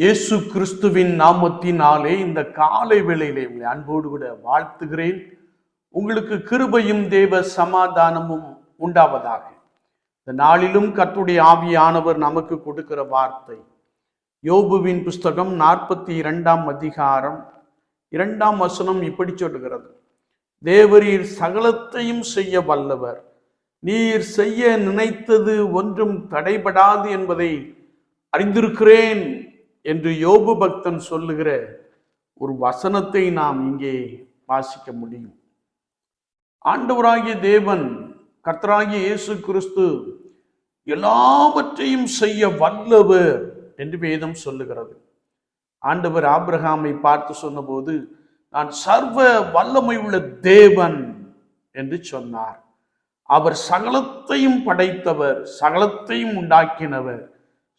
இயேசு கிறிஸ்துவின் நாமத்தினாலே இந்த காலை வேளையிலே உங்களை அன்போடு கூட வாழ்த்துகிறேன். உங்களுக்கு கிருபையும் தேவ சமாதானமும் உண்டாவதாக. இந்த நாளிலும் கத்துடைய ஆவியானவர் நமக்கு கொடுக்கிற வார்த்தை. யோபுவின் புஸ்தகம் நாற்பத்தி இரண்டாம் அதிகாரம் இரண்டாம் வசனம் இப்படி சொல்லுகிறது. தேவரீர் சகலத்தையும் செய்ய வல்லவர். நீர் செய்ய நினைத்தது ஒன்றும் தடைபடாது என்பதை அறிந்திருக்கிறேன். என்று யோபு பக்தன் சொல்லுகிற ஒரு வசனத்தை நாம் இங்கே வாசிக்க முடியும். ஆண்டவராகிய தேவன் கர்த்தராகிய இயேசு கிறிஸ்து எல்லாவற்றையும் செய்ய வல்லவர் என்று வேதம் சொல்லுகிறது. ஆண்டவர் ஆப்ரஹாமை பார்த்து சொன்னபோது நான் சர்வ வல்லமை உள்ள தேவன் என்று சொன்னார். அவர் சகலத்தையும் படைத்தவர் சகலத்தையும் உண்டாக்கினவர்.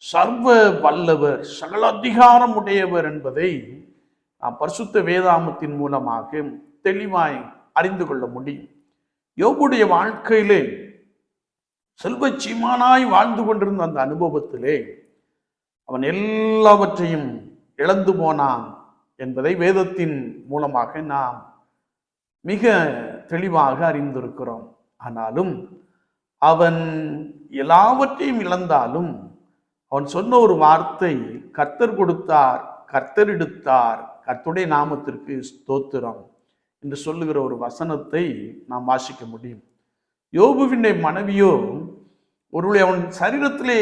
சர்வ வல்லவர் சகல அதிகாரம் உடையவர் என்பதை நாம் பரிசுத்த வேதாமத்தின் மூலமாக தெளிவாய் அறிந்து கொள்ள முடியும். யோபுடைய வாழ்க்கையிலே செல்வ சீமானாய் வாழ்ந்து கொண்டிருந்த அந்த அனுபவத்திலே அவன் எல்லாவற்றையும் இழந்து போனான் என்பதை வேதத்தின் மூலமாக நாம் மிக தெளிவாக அறிந்திருக்கிறோம். ஆனாலும் அவன் எல்லாவற்றையும் இழந்தாலும் அவன் சொன்ன ஒரு வார்த்தை கர்த்தர் கொடுத்தார் கர்த்தர் எடுத்தார் கர்த்துடைய நாமத்திற்கு ஸ்தோத்திரம் என்று சொல்லுகிற ஒரு வசனத்தை நாம் வாசிக்க முடியும். யோபுவினை மனைவியோ ஒருவேளை அவன் சரீரத்திலே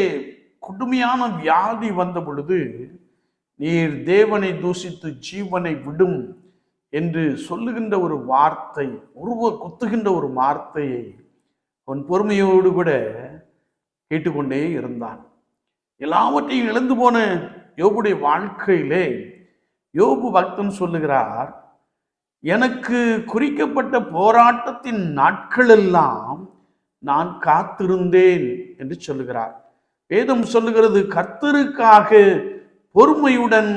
கொடுமையான வியாதி வந்த பொழுது நீர் தேவனை தூசித்து ஜீவனை விடும் என்று சொல்லுகின்ற ஒரு வார்த்தை உருவ குத்துகின்ற ஒரு வார்த்தையை அவன் பொறுமையோடு கூட கேட்டுக்கொண்டே இருந்தான். எல்லாவற்றையும் இழந்து போன யோபுடைய வாழ்க்கையிலே யோபு பக்தன் சொல்லுகிறார் எனக்கு குறிக்கப்பட்ட போராட்டத்தின் நாட்களெல்லாம் நான் காத்திருந்தேன் என்று சொல்லுகிறார். வேதம் சொல்லுகிறது கர்த்தருக்காக பொறுமையுடன்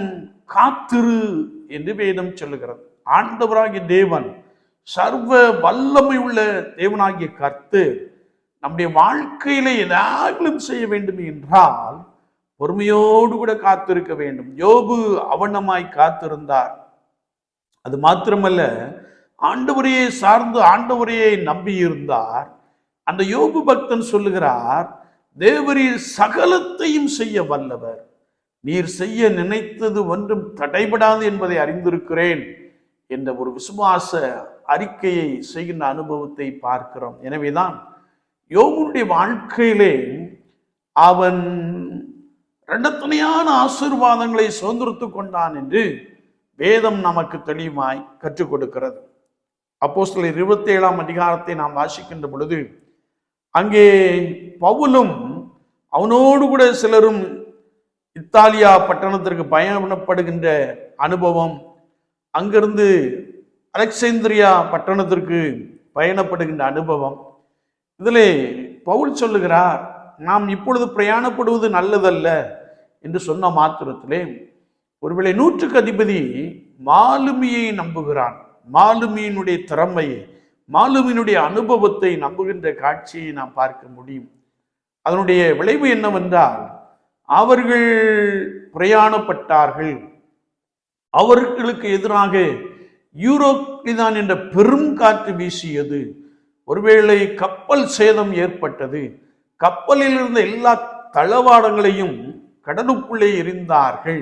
காத்திரு என்று வேதம் சொல்லுகிறது. ஆண்டவராகிய தேவன் சர்வ வல்லமை உள்ள தேவனாகிய கர்த்தர் நம்முடைய வாழ்க்கையில ஏதாகிலும் செய்ய வேண்டும் என்றால் பொறுமையோடு கூட காத்திருக்க வேண்டும். யோபு அவனமாய் காத்திருந்தார். அது மாத்திரமல்ல ஆண்டவரையே சார்ந்து ஆண்டவரையே நம்பி இருந்தார் அந்த யோபு பக்தன் சொல்லுகிறார் தேவரீர் சகலத்தையும் செய்ய வல்லவர். நீர் செய்ய நினைத்தது ஒன்றும் தடைபடாது என்பதை அறிந்திருக்கிறேன் என்ற ஒரு விசுவாச அறிக்கையை செய்கின்ற அனுபவத்தை பார்க்கிறோம். எனவேதான் யோகனுடைய வாழ்க்கையிலே அவன் ரெண்டத்தனையான ஆசீர்வாதங்களை சுதந்திரத்து கொண்டான் என்று வேதம் நமக்கு தெளிவாய் கற்றுக் கொடுக்கிறது. அப்போ சில இருபத்தி ஏழாம் அதிகாரத்தை நாம் வாசிக்கின்ற பொழுது அங்கே பவுலும் அவனோடு கூட சிலரும் இத்தாலியா பட்டணத்திற்கு பயணப்படுகின்ற அனுபவம் அங்கிருந்து அலெக்சேந்திரியா பட்டணத்திற்கு பயணப்படுகின்ற அனுபவம். இதிலே பவுல் சொல்லுகிறார் நாம் இப்பொழுது பிரயாணப்படுவது நல்லதல்ல என்று சொன்ன மாத்திரத்திலே ஒருவேளை நூற்றுக்கு அதிபதி மாலுமியை நம்புகிறான். மாலுமியினுடைய திறமையை மாலுமியினுடைய அனுபவத்தை நம்புகின்ற காட்சியை நாம் பார்க்க முடியும். அதனுடைய விளைவு என்னவென்றால் அவர்கள் பிரயாணப்பட்டார்கள். அவர்களுக்கு எதிராக யூரோப்பிதான் என்ற பெரும் காற்று வீசியது. ஒருவேளை கப்பல் சேதம் ஏற்பட்டது. கப்பலில் இருந்த எல்லா தளவாடங்களையும் கடலுக்குள்ளே எரிந்தார்கள்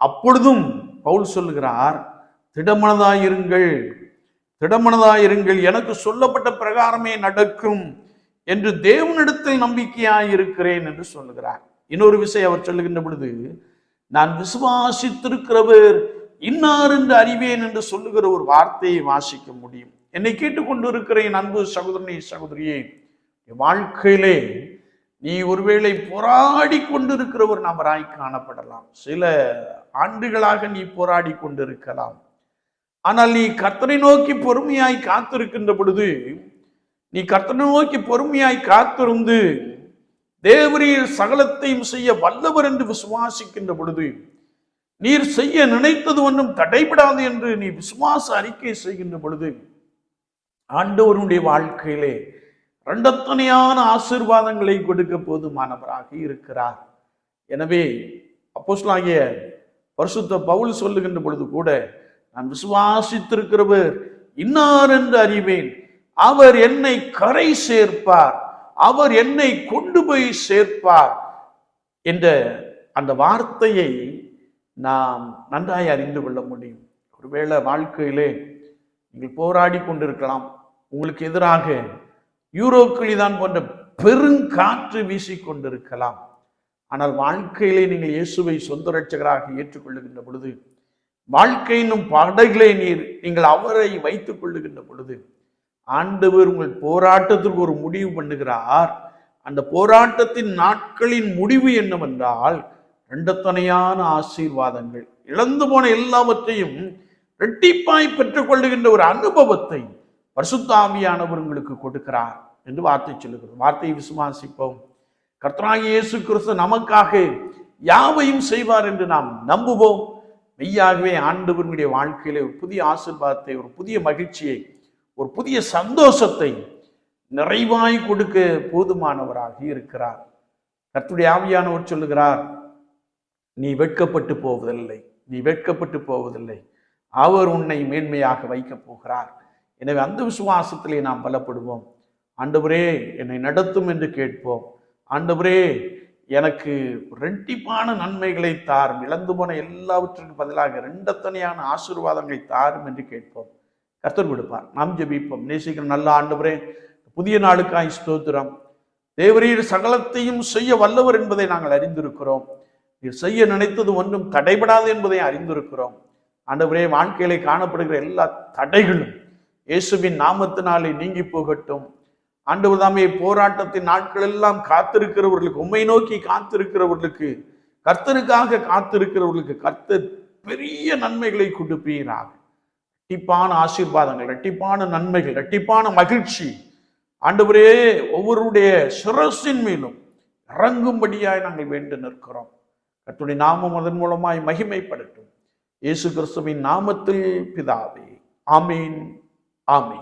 அப்பொழுதும் பவுல் சொல்லுகிறார் திடமனதாயிருங்கள் திடமனதாயிருங்கள் எனக்கு சொல்லப்பட்ட பிரகாரமே நடக்கும் என்று தேவனிடத்தில் நம்பிக்கையாய் இருக்கிறேன் என்று சொல்லுகிறார். இன்னொரு விஷயம் அவர் சொல்லுகின்ற பொழுது நான் விசுவாசித்திருக்கிறவர் இன்னார் என்று அறிவேன் என்று சொல்லுகிற ஒரு வார்த்தையை வாசிக்க முடியும். என்னை கேட்டுக்கொண்டு இருக்கிறேன் அன்பு சகோதரனே சகோதரியே வாழ்க்கையிலே நீ ஒருவேளை போராடி கொண்டிருக்கிற ஒரு நபராய் காணப்படலாம். சில ஆண்டுகளாக நீ போராடி கொண்டிருக்கலாம். ஆனால் நீ கத்தனை நோக்கி பொறுமையாய் காத்திருக்கின்ற பொழுது நீ கர்த்தனை நோக்கி பொறுமையாய் காத்திருந்து தேவரீர் சகலத்தையும் செய்ய வல்லவர் என்று விசுவாசிக்கின்ற பொழுது நீர் செய்ய நினைத்தது ஒன்றும் தடைபடாது என்று நீ விசுவாச அறிக்கை செய்கின்ற பொழுது ஆண்டவருடைய வாழ்க்கையிலே ரெண்டத்தனையான ஆசீர்வாதங்களை கொடுக்க போதுமானவராக இருக்கிறார். எனவே அப்போஸ்லாகிய பரிசுத்த பவுல் சொல்லுகின்ற பொழுது கூட நான் விசுவாசித்திருக்கிறவர் இன்னார் என்று அறிவேன். அவர் என்னை கரை சேர்ப்பார். அவர் என்னை கொண்டு போய் சேர்ப்பார். என்ற அந்த வார்த்தையை நாம் நன்றாய் அறிந்து கொள்ள முடியும். ஒருவேளை வாழ்க்கையிலே நீங்கள் போராடி கொண்டிருக்கலாம். உங்களுக்கு எதிராக யூரோக்கிளிதான் போன்ற பெருங்காற்று வீசிக்கொண்டிருக்கலாம். ஆனால் வாழ்க்கையிலே நீங்கள் இயேசுவை சொந்த ரட்சகராக ஏற்றுக்கொள்ளுகின்ற பொழுது வாழ்க்கை என்னும் நீர் நீங்கள் அவரை வைத்துக் கொள்ளுகின்ற பொழுது ஆண்டவர் உங்கள் போராட்டத்திற்கு ஒரு முடிவு பண்ணுகிறார். அந்த போராட்டத்தின் நாட்களின் முடிவு என்னவென்றால் இரண்டத்தனையான ஆசீர்வாதங்கள் இழந்து போன எல்லாவற்றையும் ரெட்டிப்பாய் பெற்றுக்கொள்ளுகின்ற ஒரு அனுபவத்தை பரிசுத்தாமியானவர் உங்களுக்கு கொடுக்கிறார் என்று வார்த்தை சொல்லுகிறோம் வார்த்தையை விசுவாசிப்போம். கர்த்தராகிய இயேசு கிறிஸ்து நமக்காக யாவையும் செய்வார் என்று நாம் நம்புவோம். மெய்யாகவே ஆண்டவர்களுடைய வாழ்க்கையில ஒரு புதிய ஆசிர்வாதத்தை ஒரு புதிய மகிழ்ச்சியை ஒரு புதிய சந்தோஷத்தை நிறைவாய் கொடுக்க போதுமானவராக இருக்கிறார். கர்த்துடைய ஆவியானவர் சொல்லுகிறார் நீ வெட்கப்பட்டு போவதில்லை. நீ வெட்கப்பட்டு போவதில்லை. அவர் உன்னை மேன்மையாக வைக்கப் போகிறார். எனவே அந்த விசுவாசத்திலே நாம் பலப்படுவோம். ஆண்டவரே என்னை நடத்தும் என்று கேட்போம். ஆண்டவரே எனக்கு ரெட்டிப்பான நன்மைகளை தாரும். இழந்து போன எல்லாவற்றுக்கும் பதிலாக ரெண்டத்தனையான ஆசீர்வாதங்களை தாரும் என்று கேட்போம். கர்த்தர் கொடுப்பார். நாம் ஜெபிப்போம். நேசிக்கிற நல்ல ஆண்டவரே புதிய நாளுக்காய் ஸ்தோத்திரம். தேவரீர் சகலத்தையும் செய்ய வல்லவர் என்பதை நாங்கள் அறிந்திருக்கிறோம். நீர் செய்ய நினைத்தது ஒன்றும் தடைபடாது என்பதை அறிந்திருக்கிறோம். ஆண்டவரே வாழ்க்கையிலே காணப்படுகிற எல்லா தடைகளும் இயேசுவின் நாமத்தினாலே நீங்கி போகட்டும். ஆண்டவர் தாமே போராட்டத்தின் நாட்கள் எல்லாம் காத்திருக்கிறவர்களுக்கு உண்மை நோக்கி காத்திருக்கிறவர்களுக்கு கர்த்தருக்காக காத்திருக்கிறவர்களுக்கு கர்த்தர் பெரிய நன்மைகளை கொடுப்பீராக இரட்டிப்பான ஆசீர்வாதங்கள் இரட்டிப்பான நன்மைகள் இரட்டிப்பான மகிழ்ச்சி. ஆண்டவரே ஒவ்வொருடைய சிரசின் மேலும் இறங்கும்படியாய் நாங்கள் வேண்டு நிற்கிறோம். கத்துடைய நாமம் அதன் மூலமாய் மகிமைப்படட்டும் இயேசு கிறிஸ்துவின் நாமத்தில் பிதாவே ஆமீன். ஆமீன்